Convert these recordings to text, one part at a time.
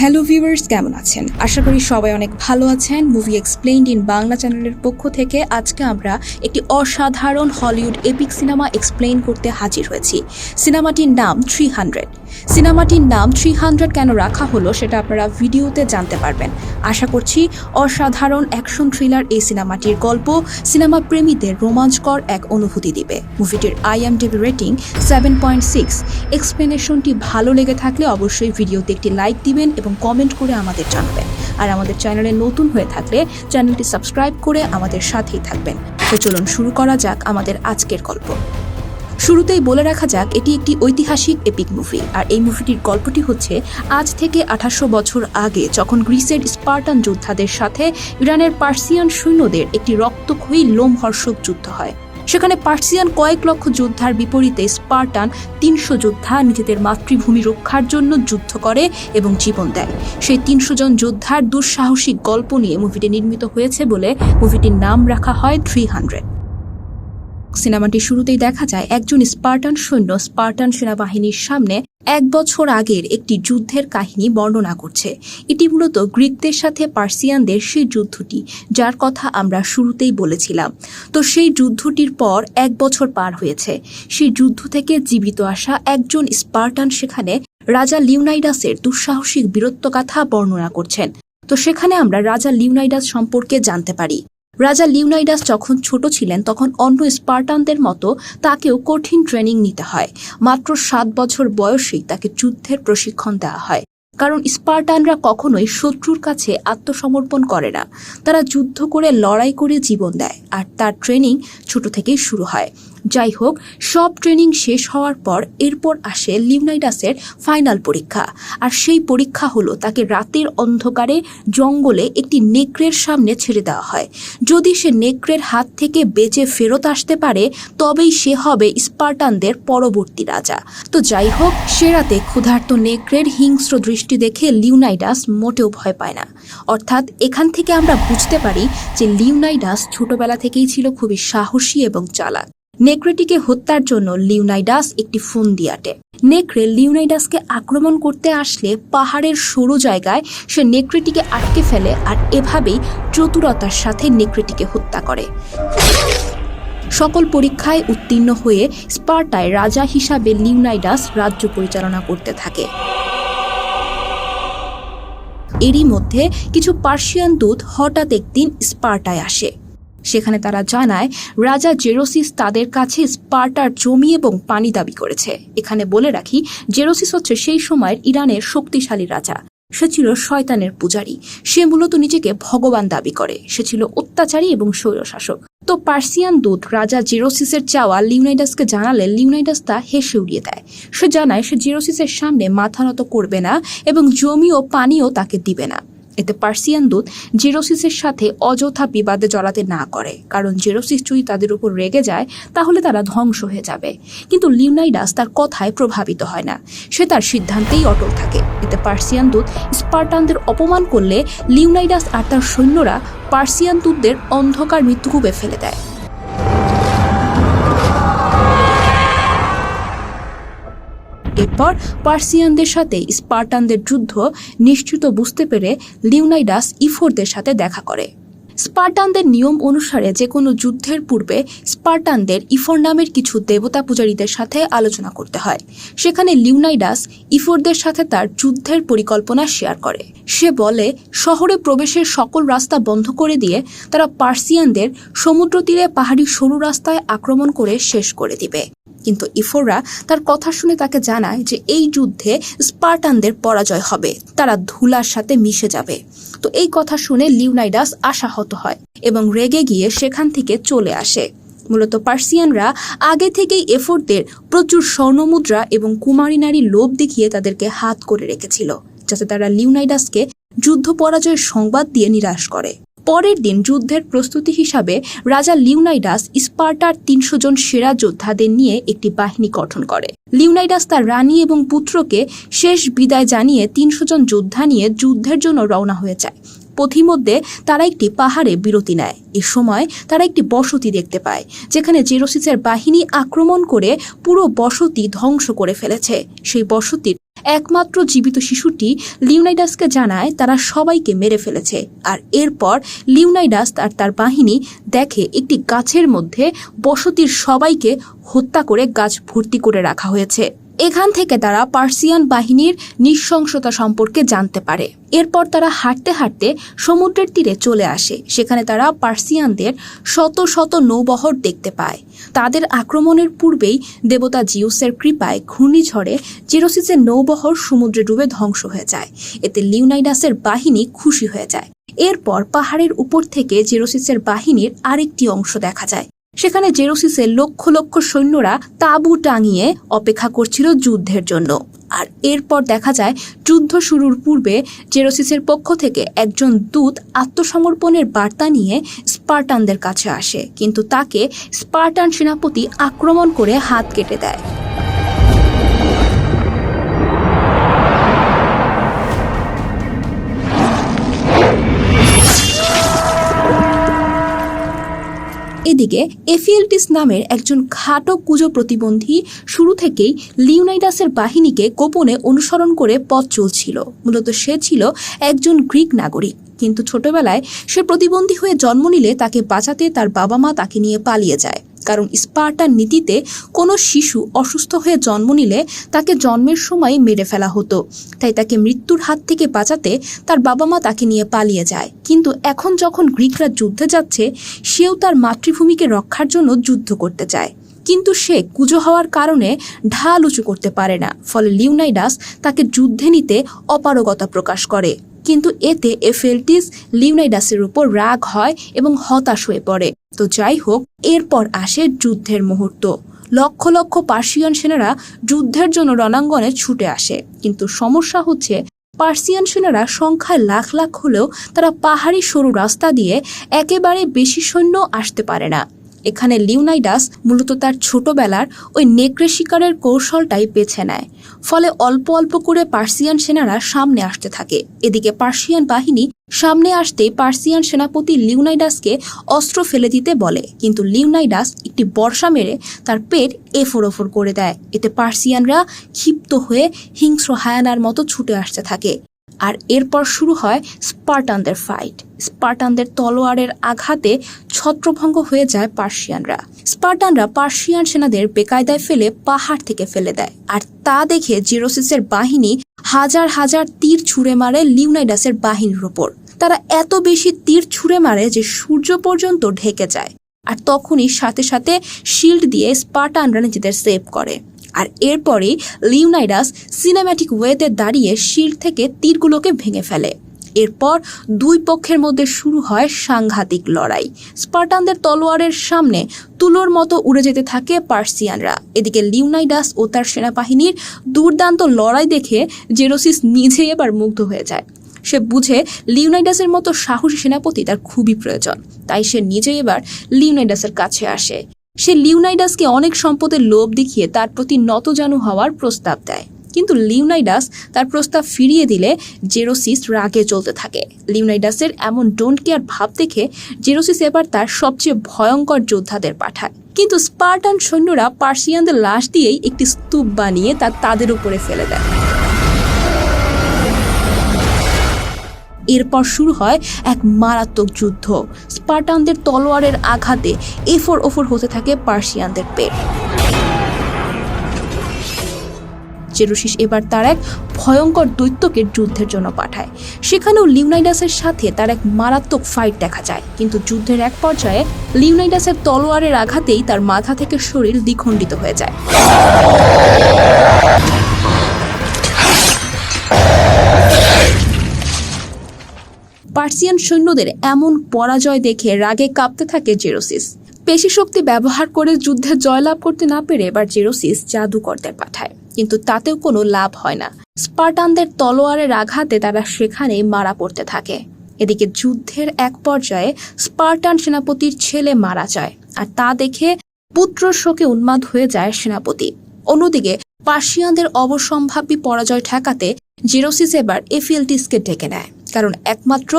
Hello viewers কেমন আছেন? আশা করি সবাই অনেক ভালো আছেন। মুভি এক্সপ্লেইনড ইন বাংলা চ্যানেলের পক্ষ থেকে আজকে আমরা একটি অসাধারণ হলিউড এপিক সিনেমা এক্সপ্লেইন করতে হাজির হয়েছি। সিনেমাটির নাম থ্রি হান্ড্রেড সিনেমাটির নাম থ্রি হান্ড্রেড কেন রাখা হলো সেটা আপনারা ভিডিওতে জানতে পারবেন। আশা করছি অসাধারণ অ্যাকশন থ্রিলার এই সিনেমাটির গল্প সিনেমা প্রেমীদের রোমাঞ্চকর এক অনুভূতি দিবে। মুভিটির IMDb rating seven point six এক্সপ্লেনেশনটি ভালো লেগে থাকলে অবশ্যই ভিডিওতে একটি লাইক দিবেন এবং কমেন্ট করে আমাদের জানাবেন। আর আমাদের চ্যানেলে নতুন হয়ে থাকলে চ্যানেলটি সাবস্ক্রাইব করে আমাদের সাথেই থাকবেন। তো চলুন শুরু করা যাক আমাদের আজকের গল্প। শুরুতেই বলে রাখা যাক, এটি একটি ঐতিহাসিক এপিক মুভি আর এই মুভিটির গল্পটি হচ্ছে আজ থেকে আঠাশশো বছর আগে যখন গ্রিসের স্পার্টান যোদ্ধাদের সাথে ইরানের পার্সিয়ান সৈন্যদের একটি রক্তক্ষয়ী লোমহর্ষক যুদ্ধ হয়। সেখানে পার্সিয়ান কয়েক লক্ষ যোদ্ধার বিপরীতে স্পার্টান তিনশো যোদ্ধা নিজেদের মাতৃভূমি রক্ষার জন্য যুদ্ধ করে এবং জীবন দেয়। সেই তিনশো জন যোদ্ধার দুঃসাহসিক গল্প নিয়ে মুভিটি নির্মিত হয়েছে বলে মুভিটির নাম রাখা হয় থ্রি হান্ড্রেড। সিনেমাটি শুরুতেই দেখা যায়, একজন স্পার্টান সৈন্য স্পার্টান সেনাবাহিনীর সামনে এক বছর আগের একটি যুদ্ধের কাহিনী বর্ণনা করছে। এটি মূলত গ্রিকদের সাথে পার্সিয়ানদের সেই যুদ্ধটি, যার কথা আমরা শুরুতেই বলেছিলাম। তো সেই যুদ্ধটির পর এক বছর পার হয়েছে। সেই যুদ্ধ থেকে জীবিত আসা একজন স্পার্টান সেখানে রাজা লিউনাইডাসের দুঃসাহসিক বীরত্বগাথা বর্ণনা করছেন। তো সেখানে আমরা রাজা লিউনাইডাস সম্পর্কে জানতে পারি। রাজা লিউনাইডাস যখন ছোট ছিলেন, তখন অন্য স্পার্টানদের মতো তাকেও কঠিন ট্রেনিং নিতে হয়। মাত্র সাত বছর বয়সেই তাকে যুদ্ধের প্রশিক্ষণ দেওয়া হয়। কারণ স্পার্টানরা কখনোই শত্রুর কাছে আত্মসমর্পণ করে না। তারা যুদ্ধ করে লড়াই করে জীবন দেয়, আর তার ট্রেনিং ছোট থেকেই শুরু হয়। যাই হোক, সব ট্রেনিং শেষ হওয়ার পর এরপর আসে লিউনাইডাসের ফাইনাল পরীক্ষা। আর সেই পরীক্ষা হলো তাকে রাতের অন্ধকারে জঙ্গলে একটি নেকড়ের সামনে ছেড়ে দেওয়া হয়। যদি সে নেকড়ের হাত থেকে বেঁচে ফেরত আসতে পারে, তবেই সে হবে স্পার্টানদের পরবর্তী রাজা। তো যাই হোক, সে রাতে ক্ষুধার্ত নেকড়ের হিংস্র দৃষ্টি দেখে লিউনাইডাস মোটেও ভয় পায় না। অর্থাৎ এখান থেকে আমরা বুঝতে পারি যে লিউনাইডাস ছোটবেলা থেকেই ছিল খুবই সাহসী এবং চালাক। নেকড়েটিকে হত্যার জন্য লিউনাইডাস একটি ফোন দিয়াটে নেকড়ে লিউনাইডাসকে আক্রমণ করতে আসলে পাহাড়ের সরু জায়গায় সে নেকড়েটিকে আটকে ফেলে আর এভাবেই চতুরতার সাথে নেকড়েটিকে হত্যা করে। সকল পরীক্ষায় উত্তীর্ণ হয়ে স্পার্টায় রাজা হিসাবে লিউনাইডাস রাজ্য পরিচালনা করতে থাকে। এরই মধ্যে কিছু পার্সিয়ান দূত হঠাৎ একদিন স্পার্টায় আসে। সেখানে তারা জানায়, রাজা জেরোসিস তাদের কাছে স্পার্টার জমি এবং পানি দাবি করেছে। এখানে বলে রাখি, জেরোসিস হচ্ছে সেই সময়ের ইরানের শক্তিশালী রাজা। সে ছিল শয়তানের পূজারী। সে মূলত নিজেকে ভগবান দাবি করে। সে ছিল অত্যাচারী এবং স্বৈরশাসক। তো পার্সিয়ান দূত রাজা জেরোসিসের চাওয়া লিউনাইডাসকে জানালে লিউনাইডাস তা হেসে উড়িয়ে দেয়। সে জানায়, সে জেরোসিসের সামনে মাথা নত করবে না এবং জমি ও পানিও তাকে দিবে না। এতে পার্সিয়ান দূত জেরোসিসের সাথে অযথা বিবাদে জড়াতে না করে। কারণ জেরোসিস যদি তাদের উপর রেগে যায়, তাহলে তারা ধ্বংস হয়ে যাবে। কিন্তু লিউনাইডাস তার কথায় প্রভাবিত হয় না। সে তার সিদ্ধান্তেই অটল থাকে। এতে পার্সিয়ান দূত স্পার্টানদের অপমান করলে লিউনাইডাস আর তার সৈন্যরা পার্সিয়ান দূতদের অন্ধকার মৃত্যুকূপে ফেলে দেয়। এরপর পার্সিয়ানদের সাথে স্পার্টানদের যুদ্ধ নিশ্চিত বুঝতে পেরে লিউনাইডাস ইফোরদের সাথে দেখা করে। স্পার্টানদের নিয়ম অনুসারে যে কোনো যুদ্ধের পূর্বে স্পার্টানদের ইফোর নামের কিছু দেবতা পূজারীদের সাথে আলোচনা করতে হয়। সেখানে লিউনাইডাস ইফোরদের সাথে তার যুদ্ধের পরিকল্পনা শেয়ার করে। সে বলে, শহরে প্রবেশের সকল রাস্তা বন্ধ করে দিয়ে তারা পার্সিয়ানদের সমুদ্র তীরে পাহাড়ি সরু রাস্তায় আক্রমণ করে শেষ করে দিবে। কিন্তু ইফোররা তার কথা শুনে তাকে জানায় যে এই যুদ্ধে স্পার্টানদের পরাজয় হবে, তারা ধুলার সাথে মিশে যাবে। তো এই কথা শুনে লিউনাইডাস আশাহত হয় এবং রেগে গিয়ে সেখান থেকে চলে আসে। মূলত পার্সিয়ানরা আগে থেকেই এফোর্টদের প্রচুর স্বর্ণমুদ্রা এবং কুমারী নারীর লোভ দেখিয়ে তাদেরকে হাত করে রেখেছিল, যাতে তারা লিউনাইডাসকে যুদ্ধ পরাজয়ের সংবাদ দিয়ে নিরাশ করে। পরের দিন যুদ্ধের প্রস্তুতি হিসাবে রাজা লিউনাইডাস স্পার্টার তিনশো জন সেরা যোদ্ধাদের নিয়ে একটি বাহিনী গঠন করে। লিউনাইডাস তার রানী এবং পুত্রকে শেষ বিদায় জানিয়ে তিনশো জন যোদ্ধা নিয়ে যুদ্ধের জন্য রওনা হয়ে যায়। পথিমধ্যে তারা একটি পাহাড়ে বিরতি নেয়। এ সময় তারা একটি বসতি দেখতে পায়, যেখানে জেরোসিসের বাহিনী আক্রমণ করে পুরো বসতি ধ্বংস করে ফেলেছে। সেই বসতির একমাত্র জীবিত শিশুটি লিউনাইডাসকে জানায় তারা সবাইকে মেরে ফেলেছে। আর এরপর লিউনাইডাস আর তার বাহিনী দেখে একটি গাছের মধ্যে বসতির সবাইকে হত্যা করে গাছ ভর্তি করে রাখা হয়েছে। এখান থেকে তারা পার্সিয়ান বাহিনীর নৃশংসতা সম্পর্কে জানতে পারে। এরপর তারা হাঁটতে হাঁটতে সমুদ্রের তীরে চলে আসে। সেখানে তারা পার্সিয়ানদের শত শত নৌবহর দেখতে পায়। তাদের আক্রমণের পূর্বেই দেবতা জিউসের কৃপায় ঘূর্ণিঝড়ে জেরোসিসের নৌবহর সমুদ্রে ডুবে ধ্বংস হয়ে যায়। এতে লিউনাইডাসের বাহিনী খুশি হয়ে যায়। এরপর পাহাড়ের উপর থেকে জেরোসিসের বাহিনীর আরেকটি অংশ দেখা যায়। সেখানে জেরোসিসের লক্ষ লক্ষ সৈন্যরা তাঁবু টাঙিয়ে অপেক্ষা করছিল যুদ্ধের জন্য। আর এরপর দেখা যায়, যুদ্ধ শুরুর পূর্বে জেরোসিসের পক্ষ থেকে একজন দূত আত্মসমর্পণের বার্তা নিয়ে স্পার্টানদের কাছে আসে। কিন্তু তাকে স্পার্টান সেনাপতি আক্রমণ করে হাত কেটে দেয়। এদিকে এফিএলটিস নামের একজন খাটো কুজো প্রতিবন্ধী শুরু থেকেই লিউনাইডাসের বাহিনীকে গোপনে অনুসরণ করে পথ চলছিল। মূলত সে ছিল একজন গ্রিক নাগরিক। কিন্তু ছোটবেলায় সে প্রতিবন্ধী হয়ে জন্ম নিলে তাকে বাঁচাতে তার বাবা মা তাকে নিয়ে পালিয়ে যায়। কারণ স্পার্টার নীতিতে কোনো শিশু অসুস্থ হয়ে জন্ম নিলে তাকে জন্মের সময় মেরে ফেলা হতো। তাই তাকে মৃত্যুর হাত থেকে বাঁচাতে তার বাবা মা তাকে নিয়ে পালিয়ে যায়। কিন্তু এখন যখন গ্রিকরা যুদ্ধে যাচ্ছে, সেও তার মাতৃভূমিকে রক্ষার জন্য যুদ্ধ করতে চায়। কিন্তু সে কুজো হওয়ার কারণে ঢাল উঁচু করতে পারে না। ফলে লিউনাইডাস তাকে যুদ্ধে নিতে অপারগতা প্রকাশ করে। কিন্তু এতে এফেলটিস লিউনাইডাসের উপর রাগ হয় এবং হতাশ হয়ে পড়ে। তো যাই হোক, এরপর আসে যুদ্ধের মুহূর্ত। লক্ষ লক্ষ পার্সিয়ান সেনারা যুদ্ধের জন্য রণাঙ্গনে ছুটে আসে। কিন্তু সমস্যা হচ্ছে, পার্সিয়ান সেনারা সংখ্যায় লাখ লাখ হলেও তারা পাহাড়ি সরু রাস্তা দিয়ে একেবারে বেশি সৈন্য আসতে পারে না। এখানে লিউনাইডাস মূলত তার ছোটবেলার ওই নেকড়ে শিকারের কৌশলটাই বেছে নেয়। ফলে অল্প অল্প করে পার্সিয়ান সেনারা সামনে আসতে থাকে। এদিকে পার্সিয়ান বাহিনী সামনে আসতেই পার্সিয়ান সেনাপতি লিউনাইডাসকে অস্ত্র ফেলে দিতে বলে। কিন্তু লিউনাইডাস একটি বর্ষা মেরে তার পেট এফোর ওফর করে দেয়। এতে পার্সিয়ানরা ক্ষিপ্ত হয়ে হিংস্র হায়ানার মতো ছুটে আসতে থাকে। আর এরপর শুরু হয় স্পার্টানদের ফাইট স্পার্টানদের তলোয়ারের আঘাতে ছত্রভঙ্গ হয়ে যায় পার্সিয়ানরা। স্পার্টানরা পার্সিয়ান সেনাদের বেকায়দায় ফেলে পাহাড় থেকে ফেলে দেয়। আর তা দেখে জিরোসিসের বাহিনী হাজার হাজার তীর ছুঁড়ে মারে লিউনাইডাসের বাহিনীর ওপর তারা এত বেশি তীর ছুঁড়ে মারে যে সূর্য পর্যন্ত ঢেকে যায়। আর তখনই সাথে সাথে শিল্ড দিয়ে স্পার্টানরা নিজেদের সেভ করে। আর এরপরেই লিউনাইডাস সিনেম্যাটিক ওয়েতে দাঁড়িয়ে শির থেকে তীরগুলোকে ভেঙে ফেলে। এরপর দুই পক্ষের মধ্যে শুরু হয় সাংঘাতিক লড়াই। স্পার্টানদের তলোয়ারের সামনে তুলোর মতো উড়ে যেতে থাকে পার্সিয়ানরা। এদিকে লিউনাইডাস ও তার সেনাবাহিনীর দুর্দান্ত লড়াই দেখে জেরোসিস নিজেই এবার মুগ্ধ হয়ে যায়। সে বুঝে লিউনাইডাসের মতো সাহসী সেনাপতি তার খুবই প্রয়োজন। তাই সে নিজেই এবার লিউনাইডাসের কাছে আসে। সে লিউনাইডাসকে অনেক সম্পদের লোভ দেখিয়ে তার প্রতি নতজানু হওয়ার প্রস্তাব দেয়। কিন্তু লিউনাইডাস তার প্রস্তাব ফিরিয়ে দিলে জেরোসিস রাগে চলতে থাকে। লিউনাইডাসের এমন ডোন্ট কেয়ার ভাব দেখে জেরোসিস এবার তার সবচেয়ে ভয়ঙ্কর যোদ্ধাদের পাঠায়। কিন্তু স্পার্টান সৈন্যরা পার্সিয়ানদের লাশ দিয়েই একটি স্তূপ বানিয়ে তা তাদের উপরে ফেলে দেয়। এরপর শুরু হয় এক মারাত্মক যুদ্ধ। স্পার্টানদের তলোয়ারের আঘাতে এফোর ওফর হতে থাকে পার্সিয়ানদের পেট। জেরুসিস এবার তার এক ভয়ঙ্কর দৈত্যকে যুদ্ধের জন্য পাঠায়। সেখানেও লিউনাইডাসের সাথে তার এক মারাত্মক ফাইট দেখা যায়। কিন্তু যুদ্ধের এক পর্যায়ে লিউনাইডাসের তলোয়ারের আঘাতেই তার মাথা থেকে শরীর দ্বিখণ্ডিত হয়ে যায়। পার্সিয়ান সৈন্যদের এমন পরাজয় দেখে রাগে কাঁপতে থাকে জেরোসিস। পেশি শক্তি ব্যবহার করে যুদ্ধে জয়লাভ করতে না পেরে এবার জেরোসিস জাদুকরদের পাঠায়। কিন্তু তাতেও কোনো লাভ হয় না। স্পার্টানদের তলোয়ারের আঘাতে তারা সেখানেই মারা পড়তে থাকে। এদিকে যুদ্ধের এক পর্যায়ে স্পার্টান সেনাপতির ছেলে মারা যায় আর তা দেখে পুত্র শোকে উন্মাদ হয়ে যায় সেনাপতি। অন্যদিকে পার্সিয়ানদের অবসম্ভাব্য পরাজয় ঠেকাতে জেরোসিস এবার এফিএলটিসকে ডেকে নেয়। কারণ একমাত্র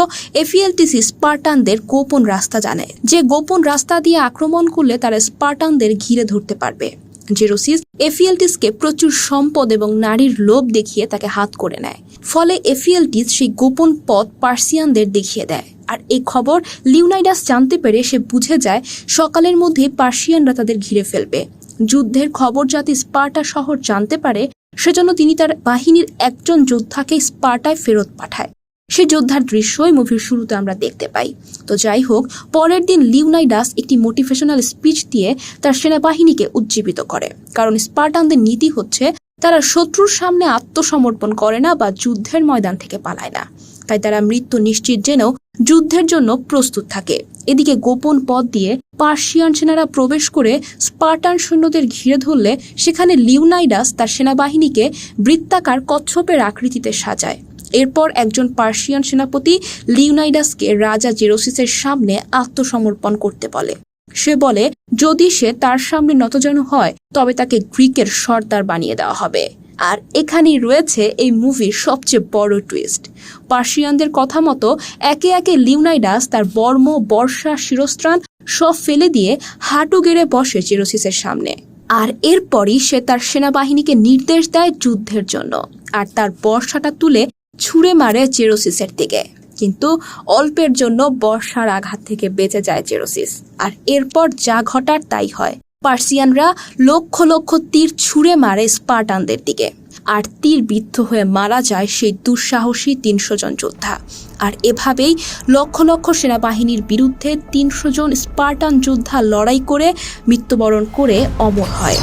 এফিএলটিসি স্পার্টানদের গোপন রাস্তা জানে, যে গোপন রাস্তা দিয়ে আক্রমণ করলে তারা স্পার্টানদের ঘিরে ধরতে পারবে। জেরোসিস এফিএলটিসকে প্রচুর সম্পদ এবং নারীর লোভ দেখিয়ে তাকে হাত করে নেয়। ফলে এফিএলটিস সেই গোপন পথ পার্সিয়ানদের দেখিয়ে দেয়। আর এই খবর লিউনাইডাস জানতে পেরে সে বুঝে যায়, সকালের মধ্যে পার্সিয়ানরা তাদের ঘিরে ফেলবে। যুদ্ধের খবর যাতে স্পার্টা শহর জানতে পারে, সেজন্য তিনি তার বাহিনীর একজন যোদ্ধাকে স্পার্টায় ফেরত পাঠায়। সে যোদ্ধার দৃশ্যই মুভির শুরুতে আমরা দেখতে পাই। তো যাই হোক, পরের দিন লিউনাইডাস একটি মোটিভেশনাল স্পিচ দিয়ে তার সেনাবাহিনীকে উজ্জীবিত করে। কারণ স্পার্টানদের নীতি হচ্ছে, তারা শত্রুর সামনে আত্মসমর্পণ করে না বা যুদ্ধের ময়দান থেকে পালায় না। তাই তারা মৃত্যু নিশ্চিত জেনেও যুদ্ধের জন্য প্রস্তুত থাকে। এদিকে গোপন পথ দিয়ে পার্সিয়ান সেনারা প্রবেশ করে স্পার্টান সৈন্যদের ঘিরে ধরলে, সেখানে লিউনাইডাস তার সেনাবাহিনীকে বৃত্তাকার কচ্ছপের আকৃতিতে সাজায়। এরপর একজন পার্সিয়ান সেনাপতি লিউনাইডাসকে রাজা জেরোসিসের সামনে আত্মসমর্পণ করতে বলে। সে বলে, যদি সে তার সামনে নতজন হয়, তবে তাকে গ্রিকের সর্দার বানিয়ে দেওয়া হবে। আর এখানেই রয়েছে এই মুভির সবচেয়ে বড় টুইস্ট। পার্সিয়ানদের কথা মতো একে একে লিউনাইডাস তার বর্ম, বর্ষা, শিরস্ত্রাণ সব ফেলে দিয়ে হাঁটু গেড়ে বসে জেরোসিসের সামনে। আর এরপরই সে তার সেনাবাহিনীকে নির্দেশ দেয় যুদ্ধের জন্য। আর তার বর্ষাটা তুলে ছুঁড়ে মারে জেরোসিসের দিকে। কিন্তু অল্পের জন্য বর্ষার আঘাত থেকে বেঁচে যায় জেরোসিস। আর এরপর যা ঘটার তাই হয়। পার্সিয়ানরা লক্ষ লক্ষ তীর ছুঁড়ে মারে স্পার্টানদের দিকে। আর তীর বিদ্ধ হয়ে মারা যায় সেই দুঃসাহসী তিনশো জন যোদ্ধা। আর এভাবেই লক্ষ লক্ষ সেনাবাহিনীর বিরুদ্ধে তিনশো জন স্পার্টান যোদ্ধা লড়াই করে মৃত্যুবরণ করে অমর হয়।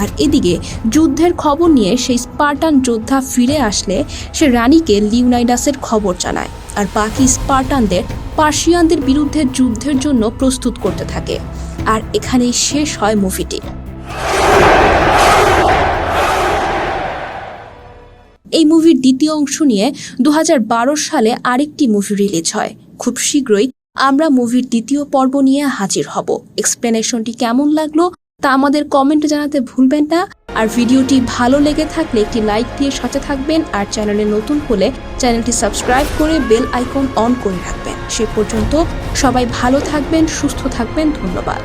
আর এদিকে যুদ্ধের খবর নিয়ে সেই স্পার্টান যোদ্ধা ফিরে আসলে সে রানীকে লিউনাইডাসের খবর জানায় আর বাকি স্পার্টানদের পার্সিয়ানদের বিরুদ্ধে যুদ্ধের জন্য প্রস্তুত করতে থাকে। আর এখানেই শেষ হয় মুভিটি। এই মুভির দ্বিতীয় অংশ নিয়ে দু হাজার বারো সালে আরেকটি মুভি রিলিজ হয়। খুব শীঘ্রই আমরা মুভির দ্বিতীয় পর্ব নিয়ে হাজির হব। এক্সপ্লেনেশনটি কেমন লাগল তা আমাদের কমেন্টে জানাতে ভুলবেন না। আর ভিডিওটি ভালো লেগে থাকলে একটি লাইক দিয়ে সাথে থাকবেন আর চ্যানেলে নতুন হলে চ্যানেলটি সাবস্ক্রাইব করে বেল আইকন অন করে রাখবেন। সে পর্যন্ত সবাই ভালো থাকবেন, সুস্থ থাকবেন, ধন্যবাদ।